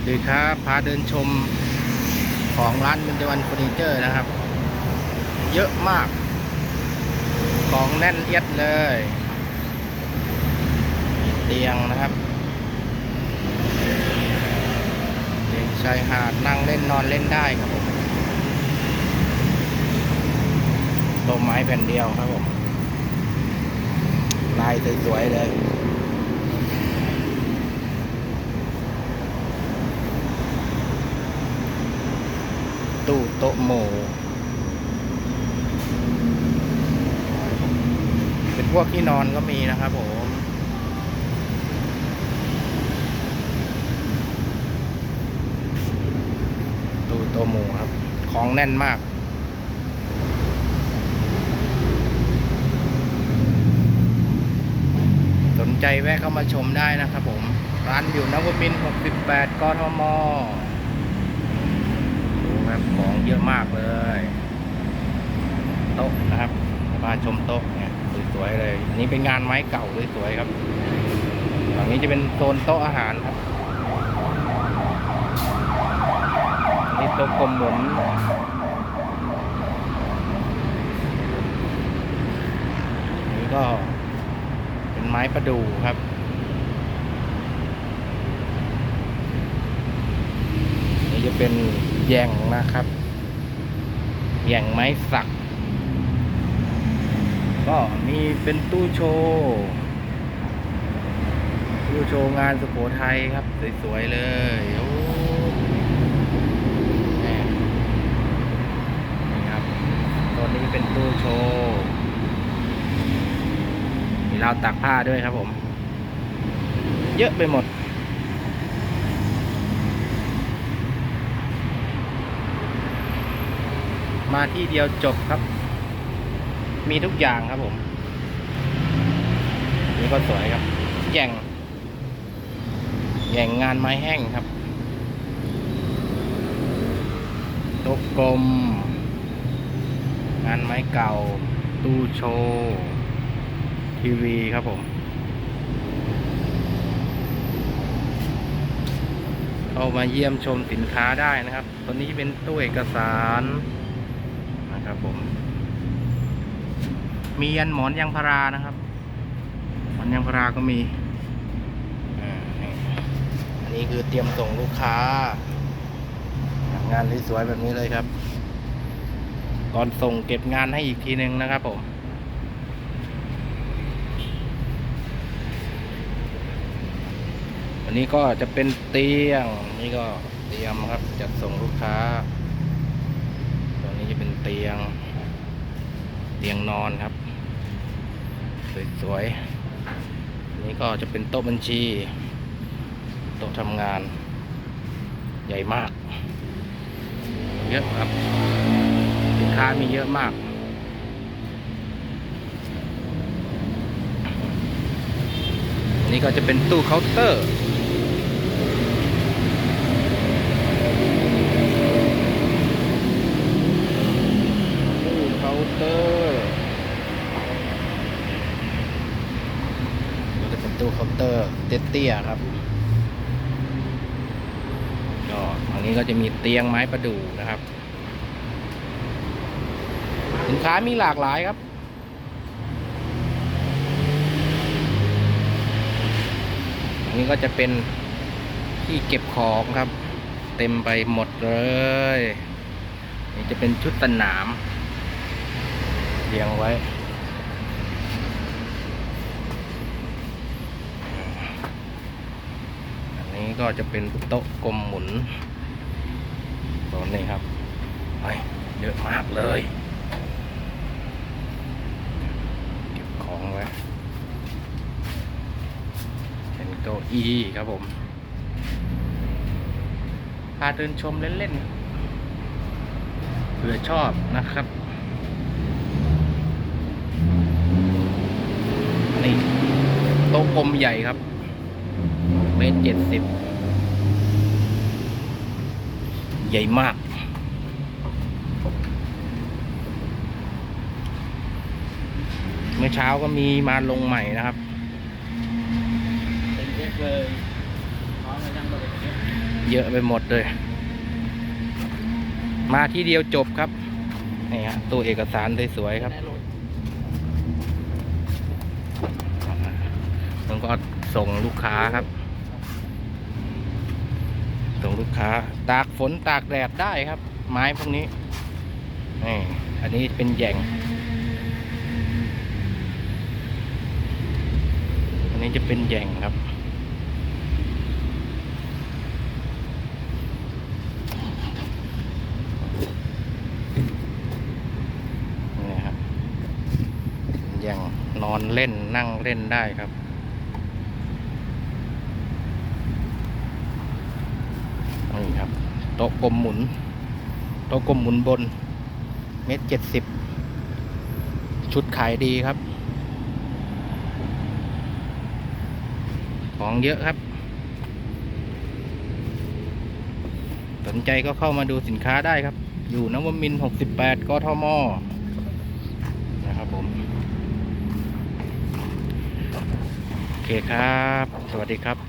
วัสดีครับ พาเดินชมของร้านเบญจวรรณเฟอร์นิเจอร์นะครับ เยอะมาก ของแน่นเอียดเลยเตียงนะครับเตียงชายหาดนั่งเล่นนอนเล่นได้ครับผมโต๊ะไม้แผ่นเดียวครับผมลายสวยๆเลย ตู้โต๊ะหมู่เป็นพวกที่นอนก็มีนะครับผมตู้โต๊ะหมู่ครับ ของแน่นมากสนใจแวะเข้ามาชมได้นะครับผม ร้านอยู่นวมิน68 กทม ดูครับ ของเยอะมากเลยโต๊ะนะครับมาชมโต๊ะเนี่ยสวยๆเลยนนี้เป็นงานไม้เก่าสวยๆครับฝั่งนี้จะเป็นโซนโต๊ะอาหารครับนี่โต๊ะกลมหมุนนี่ก็เป็นไม้ประดู่ครับ นี่จะเป็นแยงนะครับ แยงไม้สัก ก็มีเป็นตู้โชว์ตู้โชว์งานสุโขทัยครับ สวยๆเลยโอ้นี่ครับตัวนี้เป็นตู้โชว์มีราวตักผ้าด้วยครับผม เยอะไปหมด มาที่เดียวจบครับ มีทุกอย่างครับผม นี่ก็สวยครับแย่งแย่งงานไม้แห้งครับโต๊ะกลม งานไม้เก่า ตู้โชว์ทีวีครับผมเข้ามาเยี่ยมชมสินค้าได้นะครับตัวนี้เป็นตู้เอกสาร ผม มียันหมอนยางพารานะครับ หมอนยางพาราก็มีอันนี้คือเตรียมส่งลูกค้างานสวยๆแบบนี้เลยครับ ก่อนส่งเก็บงานให้อีกทีหนึ่งนะครับผมอันนี้ก็จะเป็นเตียงนี่ก็เตรียมครับจัดส่งลูกค้า ตัวนี้จะเป็นเตียง เตียงนอนครับ สวยๆนนี้ก็จะเป็นโต๊ะบัญชี โต๊ะทำงาน ใหญ่มาก เยอะครับ สินค้ามีเยอะมากนนี้ก็จะเป็นตู้เคาน์เตอร์ ตู้เคาน์เตอร์นี่ก็เป็น ตู้เคาน์เตอร์เตี้ยๆครับก็อันนี้ก็จะมีเตียงไม้ประดู่นะครับ สินค้ามีหลากหลายครับอันนี้ก็จะเป็นที่เก็บของครับ เต็มไปหมดเลย นี่จะเป็นชุดสนามเรียงไว้ อั นี้ก็จะเป็นโต๊ะกลมหมุนตัวนี้ครับไปเยอะมากเลยเก็บของไว้เป็นเก้าอี้ครับผมพาเดินชมเล่นๆเผื่อชอบนะครับนี่โต๊ะกลมใหญ่ครับ ตรเจ็ดสิบใหญ่มาก เมื่อเช้าก็มีมาลงใหม่นะครับเป็นเช็คเลยอมไปทั้งบริษัทเยอะไปหมดเลย มาที่เดียวจบครับนี่ฮะตู้เอกสารสวยๆครับแล้วก็ส่งลูกค้าครับ ลูกค้า ตากฝนตากแดดได้ครับ ไม้พวกนี้นี่อันนี้เป็นแย่งอันนี้จะเป็นแย่งครับนี่ครับแย่งนอนเล่นนั่งเล่นได้ครับ นี่ครับโต๊ะกลมหมุนโต๊ะกลมหมุนบนเมตรเจ็ดสิบชุดขายดีครับ ของเยอะครับ สนใจก็เข้ามาดูสินค้าได้ครับ อยู่นวมินทร์68กทมนะครับผม โอเคครับ สวัสดีครับ